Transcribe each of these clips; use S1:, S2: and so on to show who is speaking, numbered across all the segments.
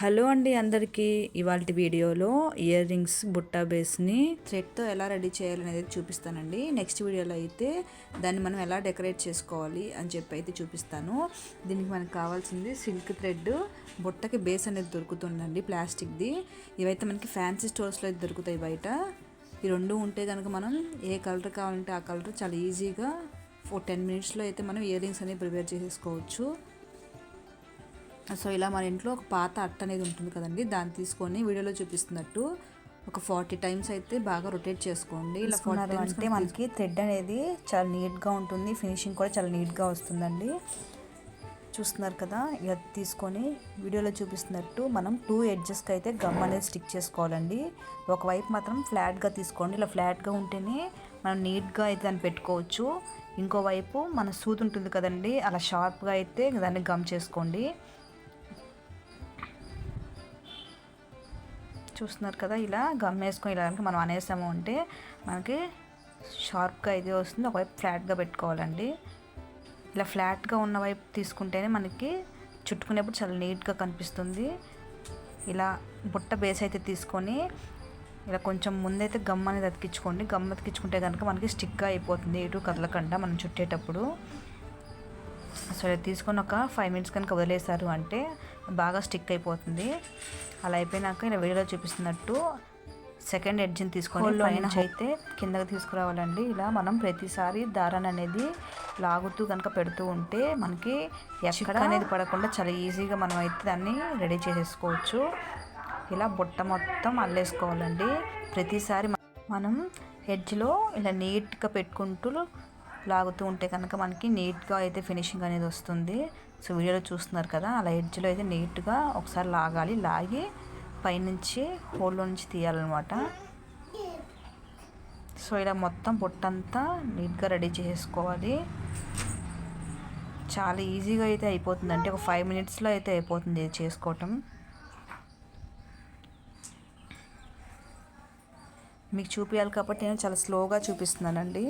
S1: Hello అండి అందరికీ. ఇవాళ వీడియోలో ఇయర్ రింగ్స్ బుట్ట బేస్ని థ్రెడ్తో ఎలా రెడీ చేయాలనేది చూపిస్తానండి. నెక్స్ట్ వీడియోలో అయితే దాన్ని మనం ఎలా డెకరేట్ చేసుకోవాలి అని చెప్పి అయితే చూపిస్తాను. దీనికి మనకు కావాల్సింది సిల్క్ థ్రెడ్. బుట్టకి బేస్ అనేది దొరుకుతుందండి ప్లాస్టిక్ది. ఇవైతే మనకి ఫ్యాన్సీ స్టోర్స్లో అయితే దొరుకుతాయి బయట. ఈ రెండు ఉంటే కనుక మనం ఏ కలర్ కావాలంటే ఆ కలర్ చాలా ఈజీగా ఫోర్ టెన్ మినిట్స్లో అయితే మనం ఇయర్ రింగ్స్ అనేవి ప్రిపేర్ చేసేసుకోవచ్చు. సో ఇలా మన ఇంట్లో ఒక పాత అట్ట అనేది ఉంటుంది కదండి దాన్ని తీసుకొని వీడియోలో చూపిస్తున్నట్టు ఒక ఫార్టీ టైమ్స్ అయితే బాగా రొటేట్ చేసుకోండి. ఇలా ఫార్టీ అంటే మనకి థ్రెడ్ అనేది చాలా నీట్గా ఉంటుంది ఫినిషింగ్ కూడా చాలా నీట్గా వస్తుందండి. చూస్తున్నారు కదా ఇక తీసుకొని వీడియోలో చూపిస్తున్నట్టు మనం టూ ఎడ్జెస్కి అయితే గమ్ అనేది స్టిక్ చేసుకోవాలండి. ఒకవైపు మాత్రం ఫ్లాట్గా తీసుకోండి ఇలా ఫ్లాట్గా ఉంటేనే మనం నీట్గా అయితే దాన్ని పెట్టుకోవచ్చు. ఇంకోవైపు మన సూత్ ఉంటుంది కదండి అలా షార్ప్గా అయితే దాన్ని గమ్ చేసుకోండి. చూస్తున్నారు కదా ఇలా గమ్ వేసుకొని ఇలా కనుక మనం అనేసాము అంటే మనకి షార్ప్గా ఇది వస్తుంది. ఒకవైపు ఫ్లాట్గా పెట్టుకోవాలండి. ఇలా ఫ్లాట్గా ఉన్న వైపు తీసుకుంటేనే మనకి చుట్టుకునేప్పుడు చాలా నీట్గా కనిపిస్తుంది. ఇలా బుట్ట బేస్ అయితే తీసుకొని ఇలా కొంచెం ముందైతే గమ్ అనేది అతికించుకోండి. గమ్ అతికించుకుంటే కనుక మనకి స్టిక్గా అయిపోతుంది. ఎటు కదలకుండా మనం చుట్టేటప్పుడు. సో తీసుకొని ఒక ఫైవ్ మినిట్స్ కనుక వదిలేశారు అంటే బాగా స్టిక్ అయిపోతుంది. అలా అయిపోయినాక ఇలా వీడియోలో చూపిస్తున్నట్టు సెకండ్ ఎడ్జ్ని తీసుకొని పైన అయితే కిందకి తీసుకురావాలండి. ఇలా మనం ప్రతిసారి దారాన్ని అనేది లాగుతూ కనుక పెడుతూ ఉంటే మనకి ఎక్కడ అనేది పడకుండా చాలా ఈజీగా మనం అయితే దాన్ని రెడీ చేసేసుకోవచ్చు. ఇలా బుట్ట మొత్తం అల్లేసుకోవాలండి. ప్రతిసారి మనం ఎడ్జ్లో ఇలా నీట్గా పెట్టుకుంటూ లాగుతూ ఉంటే కనుక మనకి నీట్గా అయితే ఫినిషింగ్ అనేది వస్తుంది. సో వీడియోలో చూస్తున్నారు కదా అలా ఎడ్జ్లో అయితే నీట్గా ఒకసారి లాగాలి. లాగి పైనుంచి హోల్లో నుంచి తీయాలన్నమాట. సో ఇలా మొత్తం పొట్టంతా నీట్గా రెడీ చేసుకోవాలి. చాలా ఈజీగా అయితే అయిపోతుంది. అంటే ఒక ఫైవ్ మినిట్స్లో అయితే అయిపోతుంది ఇది చేసుకోవటం. మీకు చూపించాలి కాబట్టి నేను చాలా స్లోగా చూపిస్తున్నానండి.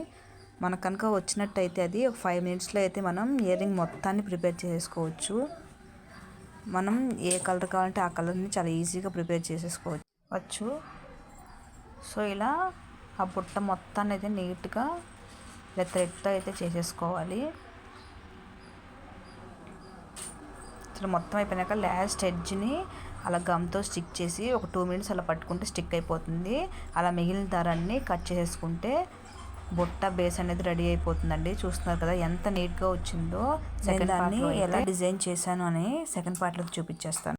S1: మనకు కనుక వచ్చినట్టయితే అది ఒక ఫైవ్ మినిట్స్లో అయితే మనం ఇయర్ రింగ్ మొత్తాన్ని ప్రిపేర్ చేసుకోవచ్చు. మనం ఏ కలర్ కావాలంటే ఆ కలర్ని చాలా ఈజీగా ప్రిపేర్ చేసేసుకోవచ్చు. సో ఇలా ఆ బుట్ట మొత్తాన్ని అయితే నీట్గా ఇలా థ్రెడ్తో అయితే చేసేసుకోవాలి. అసలు మొత్తం అయిపోయినాక లాస్ట్ ఎడ్జ్ని అలా గమ్తో స్టిక్ చేసి ఒక టూ మినిట్స్ అలా పట్టుకుంటే స్టిక్ అయిపోతుంది. అలా మిగిలిన దారాన్ని కట్ చేసుకుంటే బుట్ట బేస్ అనేది రెడీ అయిపోతుందండి. చూస్తున్నారు కదా ఎంత నీట్గా వచ్చిందో. సెకండ్ దాన్ని ఎలా డిజైన్ చేశాను అని సెకండ్ పార్ట్లో చూపించేస్తాను.